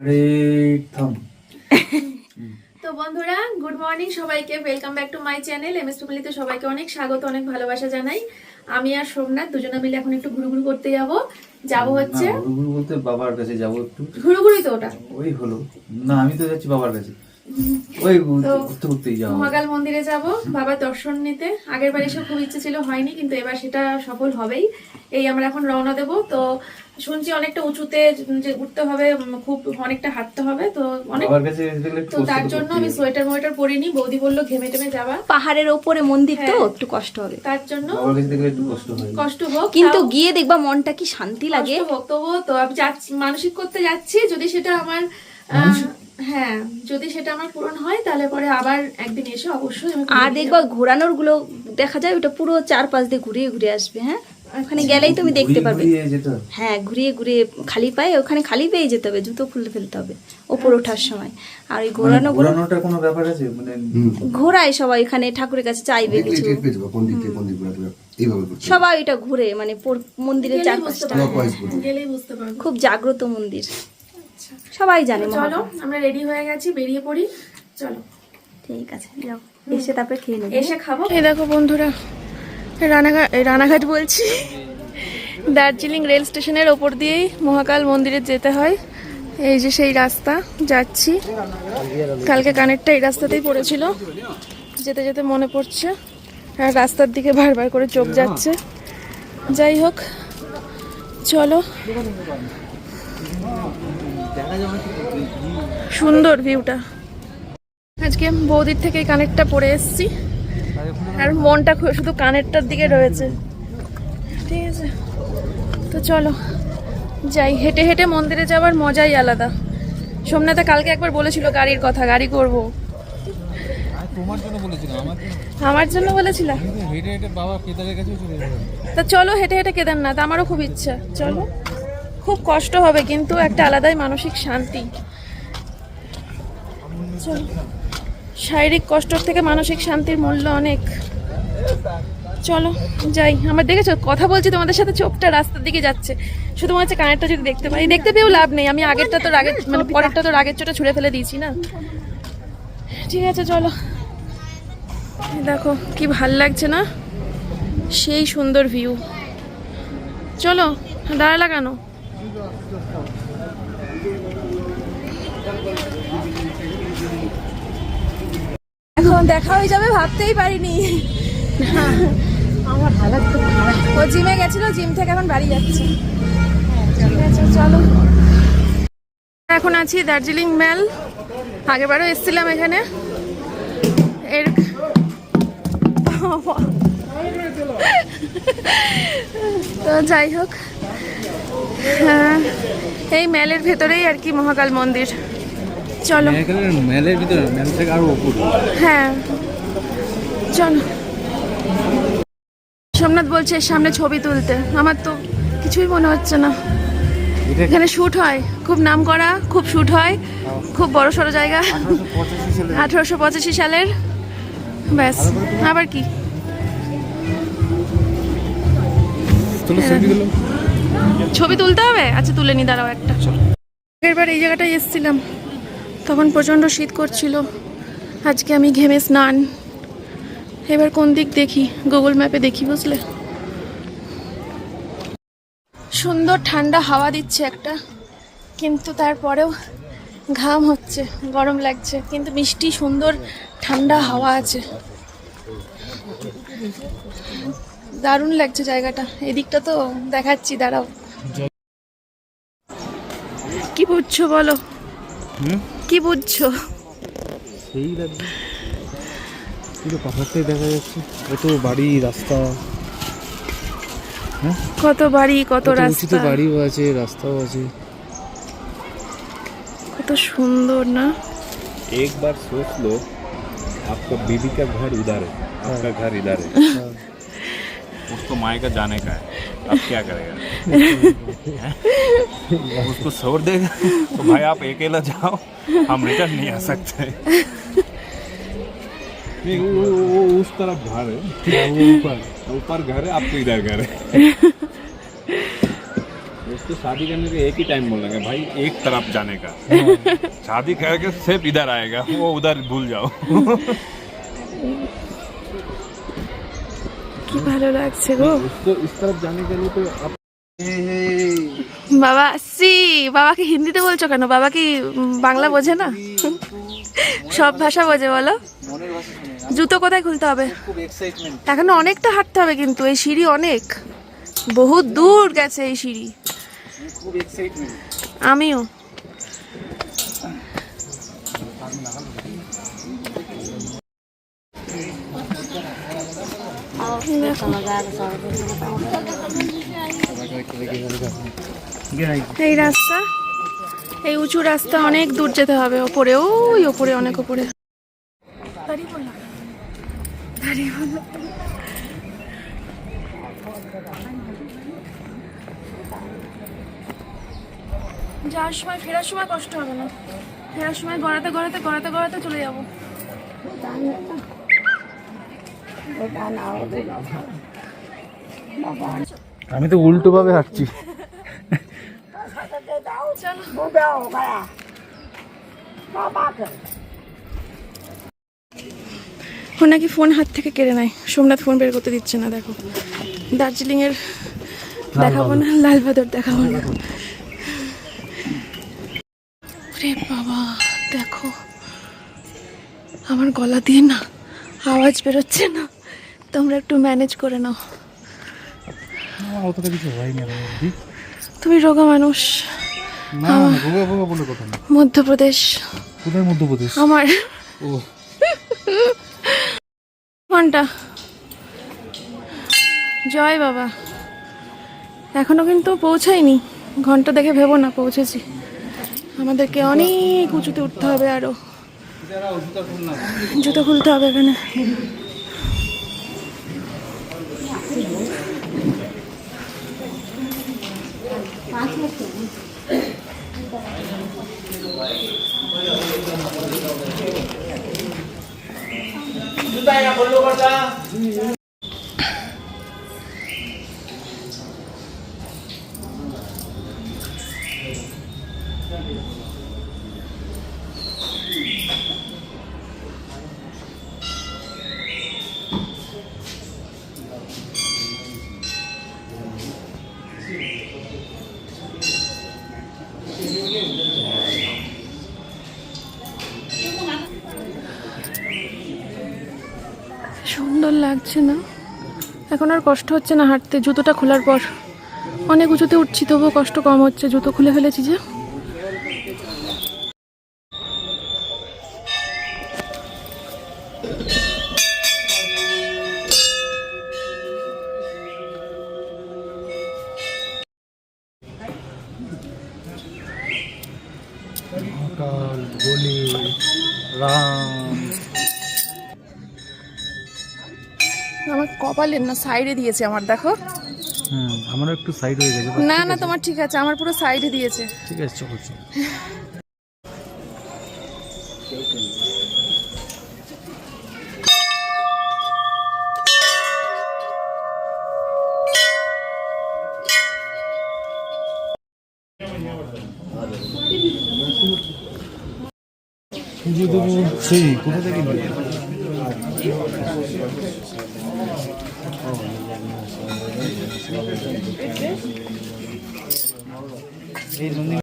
তো বন্ধুরা good morning সবাইকে। Welcome back to my channel M S ফ্যামিলিতে সবাইকে অনেক স্বাগত অনেক ভালোবাসা জানাই। আমি আর সোমনাথ দুজনে মিলে এখন একটু ঘুরু ঘুরু করতে যাব। যাব হচ্ছে না, ঘুরু বলতে বাবার কাছে যাব একটু। ঘুরু ঘুরুই তো ওটা। ওই হলো। না আমি তো যাচ্ছি বাবার কাছে। ওই ঘুরতে মহাকাল মন্দিরে যাব বাবার দর্শন নিতে। আগের বার এসে খুব ইচ্ছে ছিল হয়নি কিন্তু এবার সেটা সফল হবেই। এই আমরা এখন রওনা দেব। তো শুনছি অনেকটা উঁচুতে যে উঠতে হবে খুব অনেকটা হাঁটতে হবে তো অনেক তো তার জন্য আমি সোয়েটার মোয়েটার পরিনি বৌদি বলল ঘেমে টেমে যাওয়া পাহাড়ের ওপরে মন্দির তো হ্যাঁ। একটু কষ্ট হবে। তার জন্য কষ্ট হোক কিন্তু গিয়ে দেখবা মনটা কি শান্তি লাগে। কষ্ট হোক তবুও তো আমি যাচ্ছি মানসিক করতে যাচ্ছি যদি সেটা আমার আহ, হ্যাঁ যদি সেটা আমার পূরণ হয় তাহলে পরে আবার একদিন এসে অবশ্যই আর দেখবা ঘোরানোরগুলো দেখা যায় ওটা পুরো চার পাঁচ দিয়ে ঘুরিয়ে ঘুরিয়ে আসবে হ্যাঁ? ওখানে গেলেই তুমি দেখতে হবে। হ্যাঁ ঘুরিয়ে ঘুরিয়ে খালি পায়ে ওখানে খালি পেয়ে যেতে হবে জুতো খুলে ফেলতে হবে ওপর ওঠার সময়। আর ওই মানে ঘোরানো ঘোরানোটার কোনো ব্যাপার আছে? মানে ঘোরায় সবাই এখানে ঠাকুরের কাছে চাইবে কিছু। কোন দিক থেকে কোন দিক। সবাই এটা ঘুরে মানে পোর- মন্দিরের চারপাশটা। খুব জাগ্রত মন্দির। সবাই জানে চলো আমরা রেডি হয়ে গেছি বেরিয়ে পড়ি। চলো। ঠিক আছে যাও। এসে তারপরে খেয়ে নেবে। এসে খাব। এই দেখো বন্ধুরা রানাঘাট রানাঘাট বলছি। দার্জিলিং রেল স্টেশনের ওপর দিয়েই মহাকাল মন্দিরে যেতে হয়। এই যে সেই রাস্তা যাচ্ছি। কালকে কানেরটা এই রাস্তাতেই পড়েছিল। যেতে যেতে মনে পড়ছে। আর রাস্তার দিকে বারবার করে চোখ যাচ্ছে। যাই হোক চলো। সুন্দর ভিউটা। আজকে বৌদির থেকে কানেরটা পরে এসেছি। আর মনটা শুধু কানেরটার দিকে রয়েছে। ঠিক আছে। তো চলো যাই। হেঁটে হেঁটে মন্দিরে যাওয়ার মজাই আলাদা। সোমনাথা কালকে একবার বলেছিল গাড়ির কথা গাড়ি করব। তোমার জন্য বলেছিলাম আমার জন্য? বলেছিল? তা চলো হেঁটে হেঁটে কেদারনাথ আমারও খুব ইচ্ছা। চলো। খুব কষ্ট হবে, কিন্তু একটা আলাদাই মানসিক শান্তি। শারীরিক কষ্টর থেকে মানসিক শান্তির মূল্য অনেক। চলো, যাই। আমার দেখেছ, কথা বলছি, তোমাদের সাথে চোখটা রাস্তার দিকে যাচ্ছে। শুধু মনে হচ্ছে কানেরটা যদি দেখতে পাই। দেখতে পেয়েও লাভ নেই। আমি আগেরটা তো রাগের মানে পরেরটা তো রাগের চোটা ছুঁড়ে ফেলে দিয়েছি না? ঠিক আছে, চলো। দেখো, কি ভালো লাগছে না? সেই সুন্দর ভিউ চলো দাঁড়া লাগানো এখন দেখা হয়ে যাবে ভাবতেই পারিনি। আমার ও জিমে গেছিল জিম থেকে এখন বাড়ি যাচ্ছে। ঠিক আছে চলো। এখন আছি দার্জিলিং মেল। আগেরবারও এসেছিলাম এখানে। এর তো যাই হোক। হ্যাঁ এই মেলের ভেতরেই আর কি মহাকাল মন্দির। চলো। মেলের ভিতরে মেল থেকে আরও উপরে। হ্যাঁ। চলো। সোমনাথ বলছে সামনে ছবি তুলতে। আমার তো কিছুই মনে হচ্ছে না। এখানে শ্যুট হয়। খুব নাম করা খুব শ্যুট হয়। খুব বড় সড়ো জায়গা। আঠারোশো পঁচাশি সালের। ব্যাস। আবার কি? ছবি তুলতে হবে? আচ্ছা তুলে নি দাঁড়াও একটা। এবার এই জায়গাটায় এসেছিলাম। তখন প্রচণ্ড শীত করছিল। আজকে আমি ঘেমে স্নান। এবার কোন দিক দেখি? গুগল ম্যাপে দেখি বুঝলে? সুন্দর ঠান্ডা হাওয়া দিচ্ছে একটা। কিন্তু তারপরেও ঘাম হচ্ছে গরম লাগছে। কিন্তু মিষ্টি সুন্দর ঠান্ডা হাওয়া আছে। দারুণ লাগছে জায়গাটা এদিকটা তো দেখাচ্ছি দাঁড়াও কি বুঝছো বলো কি বুঝছো সেই লাগবে পুরো পাহাড়টাই দেখা যাচ্ছে কত বাড়ি রাস্তা কত বাড়ি কত কত উঁচুতে রাস্তা বাড়িও আছে রাস্তাও আছে কত সুন্দর না एक बार सोच लो आपका बीवी का घर उधर है आपका घर इधर है उसको माए का जाने का है। अब क्या करेगा? उसको छोड़ देगा। तो भाई आप अकेला जाओ हम रिटर्न नहीं आ सकते। नहीं वो, वो उस तरफ़ घर है। ऊपर ऊपर घर है आपको इधर घर है। उसको शादी करने का एक ही टाइम बोलेंगे भाई एक तरफ़ जाने का। शादी करके सिर्फ़ इधर आएगा वो उधर भूल जाओ। কি ভালো লাগছে গো। বাবা, সি, বাবাকে হিন্দিতে বলছো কেন? বাবা কি বাংলা বোঝে না? সব ভাষা বোঝে বলো। জুতো কোথায় খুলতে হবে? এখনও অনেকটা হাঁটতে হবে কিন্তু, এই সিঁড়ি অনেক। বহুত দূর গেছে এই সিঁড়ি। আমিও। এই রাস্তা, এই উঁচু রাস্তা অনেক দূর যেতে হবে, ওপরে, ওই ওপরে, অনেক ওপরে। যাওয়ার সময়, ফেরার সময় কষ্ট হবে না ফেরার সময় গড়াতে গড়াতে গড়াতে গড়াতে চলে যাব আমি তো উল্টো ভাবে হাঁটছি নাকি ফোন হাত থেকে কেড়ে নেয়। সোমনাথ ফোন বের করতে দিচ্ছে না দেখো। দার্জিলিং এর দেখাবো না লাল বাদর দেখাবো না। রে বাবা দেখো। আমার গলা দিয়ে না আওয়াজ বেরোচ্ছে না। তোমরা একটু ম্যানেজ করে নাও। অতটা কিছু তুমি রোগা মানুষ। না না ভোগা ভোগা বলে কথা না। মধ্যপ্রদেশ। কোথায় মধ্যপ্রদেশ? আমার ও। ঘণ্টা জয় বাবা। এখনও কিন্তু পৌঁছায়নি। ঘণ্টা দেখে ভেবো না পৌঁছেছি। আমাদেরকে অনেক উঁচুতে উঠতে হবে আরও। জুতো খুলতে হবে এখানে। লাগছে না। এখন আর কষ্ট হচ্ছে না হাঁটতে। জুতোটা খোলার পর অনেক উঁচুতে উঠছি, তবুও কষ্ট কম হচ্ছে। জুতো খুলে ফেলেছি যে। রাম। আমার কপালের না সাইডে দিয়েছে আমার দেখো। হুম আমারও একটু সাইড হয়ে গেছে না না তোমার ঠিক আছে আমার পুরো সাইডে দিয়েছে। ঠিক আছে চলো চলো। পুজো দেবো সেই কোথা থেকে এই নন্দী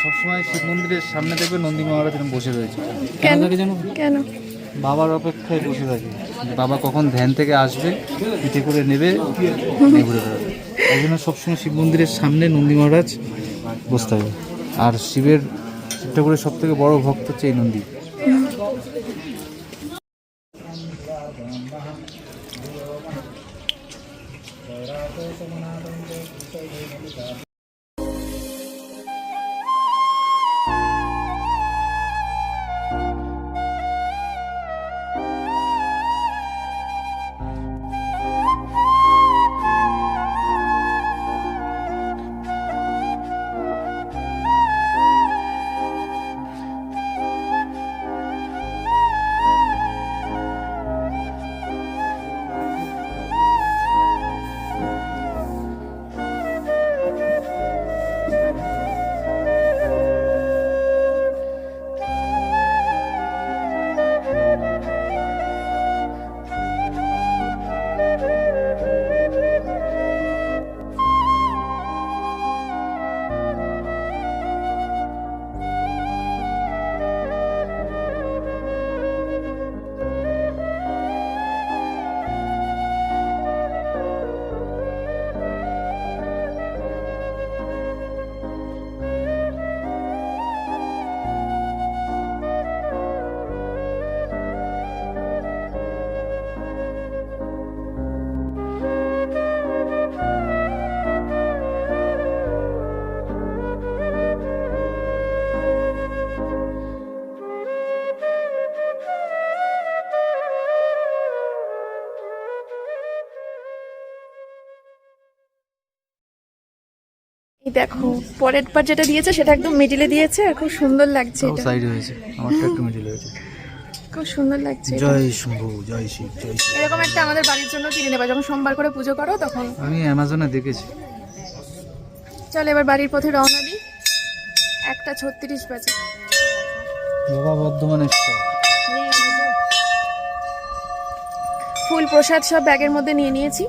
সবসময় শিব মন্দিরের সামনে দেখবে নন্দী মহারাজ বসে রয়েছে। কেন? কেন? বাবার অপেক্ষায় বসে থাকে। বাবা কখন ধ্যান থেকে আসবে পিঠে করে নেবে ঘুরে বেড়াবে এই জন্য সবসময় শিব মন্দিরের সামনে নন্দী মহারাজ বসতে হবে আর শিবের ঠাকুরের সব থেকে বড় ভক্ত হচ্ছে এই নন্দী। দেখো পরের পার যেটা দিয়েছে সেটা একদম মিডিলে দিয়েছে আর খুব সুন্দর লাগছে এটা। সাইড হয়েছে আমারটা একটু মিডিল হয়েছে। খুব সুন্দর লাগছে জয় শম্ভু জয় শিব জয় শিব। এরকম একটা আমাদের বাড়ির জন্য কিনে নেবা যখন সোমবার করে পুজো করো তখন। আমি অ্যামাজনে দেখেছি। চলো এবার বাড়ির পথে রওনা দিই। একটা ছত্রিশ বাজে। বাবা বর্ধমানের স্টক ফুল প্রসাদ সব ব্যাগের মধ্যে নিয়ে নিয়েছি।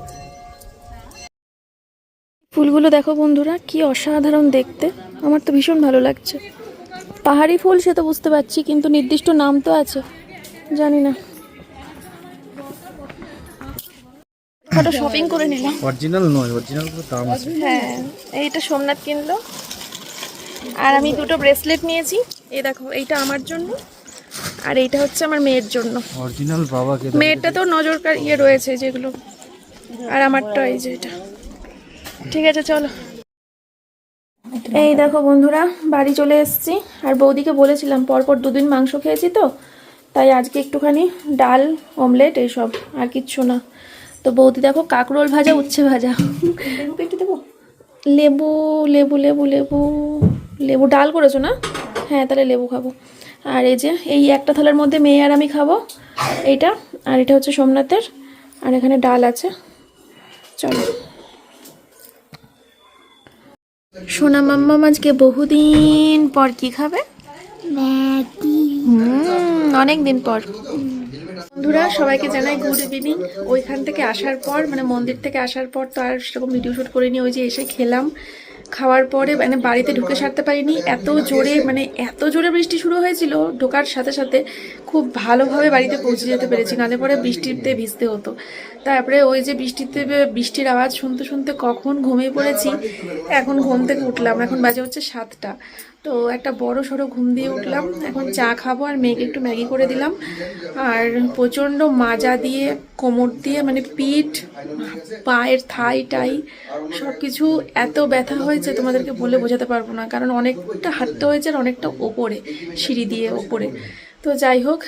ফুলগুলো দেখো বন্ধুরা কি অসাধারণ দেখতে। আমার তো ভীষণ ভালো লাগছে। পাহাড়ি ফুল সে তো বুঝতে পারছি কিন্তু নির্দিষ্ট নাম তো আছে। জানি না। ছোটো শপিং করে নিলাম। অরিজিনাল নয় অরিজিনাল পুরো দাম আছে। হ্যাঁ এইটা সোমনাথ কিনলো। আর আমি দুটো ব্রেসলেট নিয়েছি। এই দেখো এইটা আমার জন্য আর এইটা হচ্ছে আমার মেয়ের জন্য। অরিজিনাল বাবাকে মেয়েরটা তো নজর কার- ইয়ে রয়েছে যেগুলো আর আমারটা এই যে এটা। ঠিক আছে চলো। এই দেখো বন্ধুরা বাড়ি চলে এসেছি। আর বৌদিকে বলেছিলাম পরপর দুদিন মাংস খেয়েছি তো তাই আজকে একটুখানি ডাল অমলেট এইসব আর কিচ্ছু না। তো বৌদি দেখো কাকরোল ভাজা উচ্ছে ভাজা। একটু দেবো? লেবু লেবু লেবু লেবু লেবু ডাল করেছ না? হ্যাঁ তাহলে লেবু খাব। আর এই যে এই একটা থালার মধ্যে মেয়ে আর আমি খাব এইটা আর এটা হচ্ছে সোমনাথের আর এখানে ডাল আছে। চলো। সোনা মাম্মা আজকে বহুদিন পর কি খাবে? অনেক দিন পর। বন্ধুরা সবাইকে জানাই গুড ইভিনিং ওইখান থেকে আসার পর মানে মন্দির থেকে আসার পর তো আর সেরকম ভিডিও শ্যুট করিনি ওই যে এসে খেলাম। খাওয়ার পরে মানে বাড়িতে ঢুকে সারতে পারিনি। এত জোরে মানে এত জোরে বৃষ্টি শুরু হয়েছিল, ঢোকার সাথে সাথে খুব ভালোভাবে বাড়িতে পৌঁছে যেতে পেরেছি নালে পরে বৃষ্টিতে ভিজতে হতো। তারপরে ওই যে বৃষ্টিতে বৃষ্টির আওয়াজ শুনতে শুনতে কখন ঘুমিয়ে পড়েছি, এখন ঘুম থেকে উঠলাম, এখন বাজে হচ্ছে সাতটা। তো একটা বড় সড়ো ঘুম দিয়ে উঠলাম। এখন চা খাব আর মেয়েকে একটু ম্যাগি করে দিলাম। আর প্রচণ্ড মাজা দিয়ে, কোমর দিয়ে মানে পিঠ, পায়ের থাই টাই সব কিছু এত ব্যথা হয়েছে তোমাদেরকে বলে বোঝাতে পারব না। কারণ অনেকটা হাঁটতে হয়েছে আর অনেকটা ওপরে, সিঁড়ি দিয়ে ওপরে। তো যাই হোক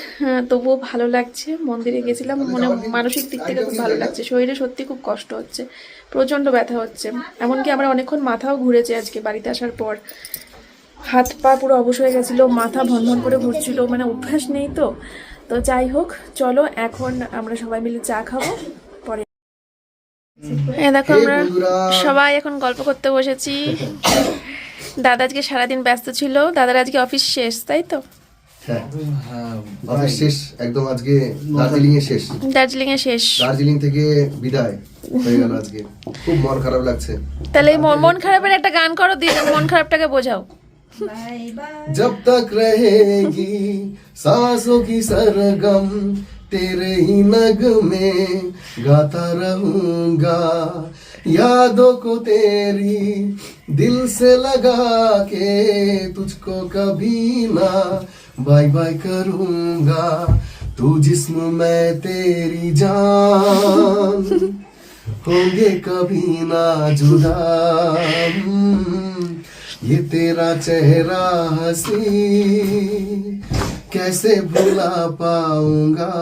তবুও ভালো লাগছে। মন্দিরে গেছিলাম, মনে মানসিক দিক থেকে খুব ভালো লাগছে। শরীরে সত্যি খুব কষ্ট হচ্ছে, প্রচণ্ড ব্যথা হচ্ছে। এমনকি আমার অনেকক্ষণ মাথাও ঘুরেছে আজকে বাড়িতে আসার পর। হাত পা পুরো অবশ হয়ে গেছিল মাথা ভন ভন করে ঘুরছিল মানে অভ্যাস নেই তো। তো যাই হোক চলো এখন আমরা সবাই মিলে চা খাব পরে দেখো আমরা সবাই এখন গল্প করতে বসেছি। দাদা আজকে সারাদিন ব্যস্ত ছিল দাদার আজকে অফিস শেষ তাই তো? হ্যাঁ শেষ একদম আজকে দার্জিলিং এ শেষ। দার্জিলিং এ শেষ। দার্জিলিং থেকে বিদায় হয়ে গেল আজকে। খুব মন খারাপ লাগছে। তাহলে এই মন- মন খারাপের একটা গান করো দিয়ে মন খারাপটাকে বোঝাও। जब तक रहेगी सांसों की सरगम, तेरे ही नग में गाता रहूँगा। यादों को तेरी दिल से लगा के तुझको कभी ना बाय बाय करूँगा। तू जिस्म मैं तेरी जान होंगे कभी ना जुदा। ये तेरा चेहरा हसी कैसे भुला पाऊँगा?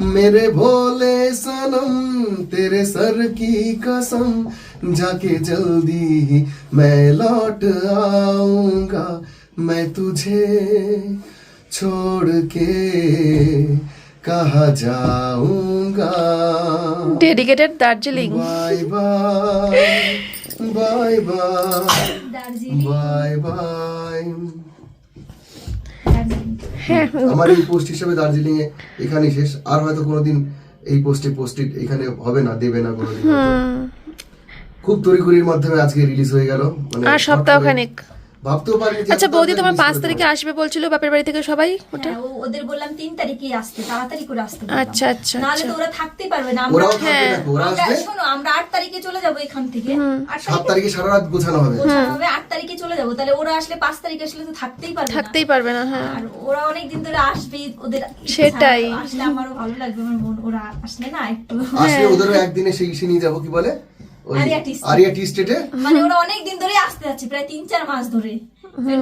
मेरे भोले सनम तेरे सर की कसम जाके जल्दी ही मैं लौट आऊँगा। मैं तुझे छोड़ के कहा जाऊँगा? Dedicated Darjeeling bye bye bye bye. Bye bye. হ্যাঁ আমার এই পোস্ট হিসেবে দার্জিলিং এ এখানেই শেষ। আর হয়তো কোনোদিন এই পোস্টে পোস্টেড এখানে হবে না দেবে না কোনোদিন। খুব তড়িঘড়ির মাধ্যমে আজকে রিলিজ হয়ে গেল। মানে আর সপ্তাহখানেক। ভাবতেও পারিনি আচ্ছা বৌদি তোমার পাঁচ তারিখে। আসবে বলছিল বাপের বাড়ি থেকে সবাই ওটা? হ্যাঁ, ও- ওদের বললাম তিন তারিখেই আসতে তাড়াতাড়ি করে আসতে। আচ্ছা আচ্ছা নাহলে আচ্ছা। তো ওরা থাকতেই পারবে না আমরা না ওরা আসবে। তারিখে চলে যাব এখান থেকে। সাত তারিখে সারা রাত গোছানো হবে। গোছানো হবে আট তারিখে চলে যাব। তাহলে ওরা আসলে পাঁচ তারিখে আসলে তো থাকতেই পারবে থাকতেই পারবে না হ্যাঁ। আর ওরা অনেক দিন ধরে আসবে ওদের সেটাই। আসলে আমারও ভালো লাগবে আমার বোন ওরা আসলে না একটু। আসলে ওদেরও একদিনে সেই ইসে নিয়ে যাব কি বলে? আরিয়া টি স্টেটে। মানে ওরা অনেক দিন ধরে আসতে যাচ্ছে প্রায় তিন চার মাস ধরে।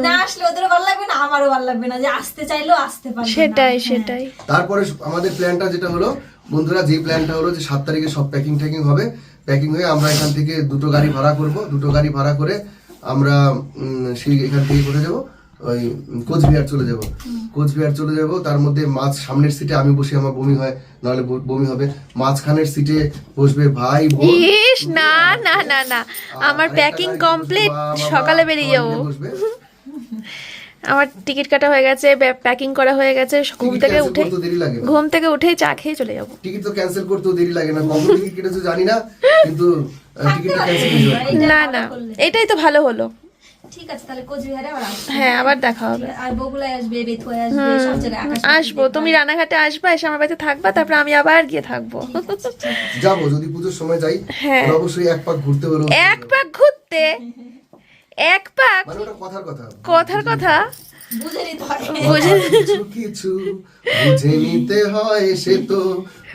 না আসলে ওদেরও ভালো লাগবে না আমারও ভালো লাগবে না যে আসতে চাইলেও আসতে পারবে সেটাই হ্যাঁ। সেটাই। তারপরে আমাদের প্ল্যানটা যেটা হলো বন্ধুরা যে প্ল্যানটা হলো যে সাত তারিখে সব প্যাকিং ট্যাকিং হবে। প্যাকিং হয়ে আমরা এখান থেকে দুটো গাড়ি ভাড়া করব। দুটো গাড়ি ভাড়া করে আমরা সেই এখান থেকে কোথায় যাব ওই কোচবিহার চলে যাব। কোচবিহার চলে যাব তার মধ্যে মাঝ সামনের সিটে আমি বসে আমার বমি হয় নাহলে বমি হবে। মাঝখানের সিটে বসবে ভাই ইস না না না না। আমার প্যাকিং কমপ্লিট সকালে বেরিয়ে যাব। বসবে। আমার টিকিট কাটা হয়ে গেছে প্যাকিং করা হয়ে গেছে ঘুম থেকে উঠে। ঘুম থেকে উঠেই চা খেয়ে চলে যাব। টিকিট তো ক্যান্সেল করতেও দেরি লাগে না। কখন টিকিট কেটেছো জানি না কিন্তু টিকিটটা ক্যান্সেল হয়ে না না এটাই তো ভালো হলো। ঠিক আছে তাহলে কোচবিহারে আবার হ্যাঁ আবার দেখা হবে। আর বগুলায় আসবে বেথুয়ায় আসবে সব জায়গায় আসব। তুমি রানাঘাটে আসবা এসে আমার বাড়িতে থাকবা তারপরে আমি আবার গিয়ে থাকব। যাব যদি পুজোর সময় যাই হ্যাঁ। তাহলে অবশ্যই এক পাক ঘুরতে বেরো এক পাক ঘুরতে? এক পাক। মানে কথার কথা। কথার কথা। হয়। কিছু কিছু বুঝে নিতে হয় সে তো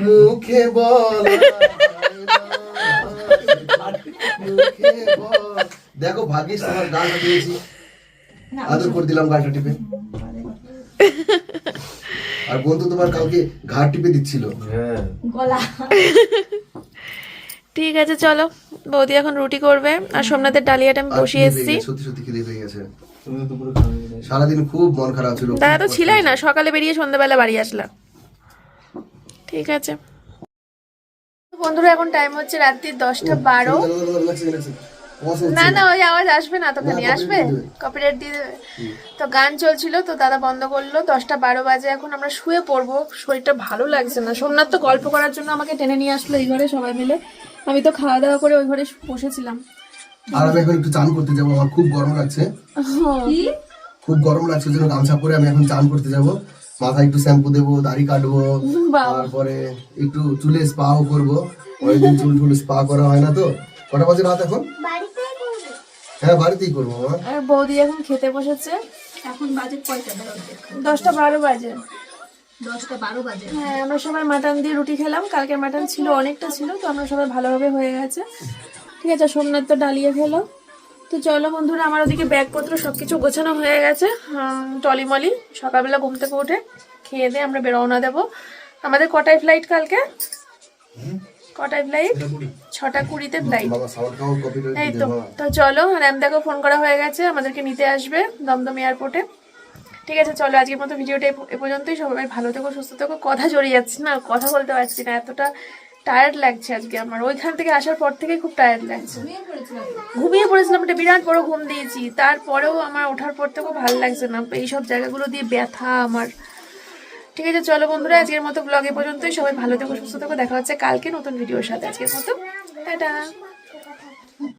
মুখে বলা। মুখে বল। দেখো ভাগ্যিস তোমার গানটা পেয়েছি আদর করে দিলাম গানটা টিপে। আর বন্ধু তোমার কাউকে ঘাট টিপে দিচ্ছিল। গলা। ঠিক আছে চলো। বৌদি এখন রুটি করবে আর সোমনাথের ডালিয়াটা আমি বসিয়ে এসেছি। সত্যি সত্যি খিদে পেয়ে গেছে। সারাদিন খুব মন খারাপ ছিল। দাদা তো ছিলাই না সকালে বেরিয়ে সন্ধ্যাবেলা বাড়ি আসলাম। ঠিক আছে। বন্ধুরা এখন টাইম হচ্ছে রাত্রি দশটা বারো। না না ওই আওয়াজ আসবে না তোখানে না, আসবে। কপিরাইট দিয়ে দেবে। তো গান চলছিল তো দাদা বন্ধ করল। দশটা বারো বাজে এখন আমরা শুয়ে পড়ব। শরীরটা ভালো লাগছে না। সোমনাথ তো গল্প করার জন্য আমাকে টেনে নিয়ে আসলো এই ঘরে সবাই মিলে। আমি তো খাওয়া দাওয়া করে ওই ঘরে বসেছিলাম। আর আমি এখন একটু চান করতে যাব আমার খুব গরম লাগছে। খুব গরম লাগছে ওই জন্য গামছা পরে আমি এখন চান করতে যাব। মাথায় একটু শ্যাম্পু দেবো দাড়ি কাটবো তারপরে একটু চুলে স্পাও করব। অনেকদিন চুল টুল স্পা করা হয় না তো। কটা বাজে রাত এখন? হ্যাঁ বাড়িতেই করব আর বৌদি এখন খেতে বসেছে। এখন বাজে কয়টা? দশটা বারো বাজে। দশটা বারো বাজে। হ্যাঁ আমরা সবাই মাটন দিয়ে রুটি খেলাম। কালকের মাটন ছিল অনেকটা ছিল তো আমরা সবাই ভালোভাবে হয়ে গেছে। ঠিক আছে সোমনাথ তো ডালিয়ে খেলো। তো চলো বন্ধুরা আমার ওদিকে ব্যাগপত্র সব কিছু গোছানো হয়ে গেছে। টলিমলি সকালবেলা ঘুম থেকে উঠে খেয়ে দিয়ে আমরা বেরোনা দেবো। আমাদের কটায় ফ্লাইট কালকে? কটায় ফ্লাইট ছটা কুড়িতে ফ্লাইট এই তো তো চলো আর দেখো ফোন করা হয়ে গেছে আমাদেরকে নিতে আসবে দমদম এয়ারপোর্টে ঠিক আছে চলো আজকের মতো ভিডিওটা এ- পর্যন্তই। সবাই ভালো থেকো সুস্থ থেকো। কথা জড়িয়ে যাচ্ছে না কথা বলতে পারছি না। এতটা টায়ার্ড লাগছে আজকে আমার। ওইখান থেকে আসার পর থেকেই খুব টায়ার্ড লাগছে। ঘুমিয়ে পড়েছিলাম। একটা বিরাট বড় ঘুম দিয়েছি। তারপরেও আমার ওঠার পর থেকেও ভালো লাগছে না। এইসব জায়গাগুলো দিয়ে ব্যথা আমার। ঠিক আছে চলো বন্ধুরা আজকের মতো ব্লগ এ পর্যন্তই। সবাই ভালো থেকো সুস্থ থেকো। দেখা হচ্ছে কালকে নতুন ভিডিওর সাথে আজকের মতো। টাটা।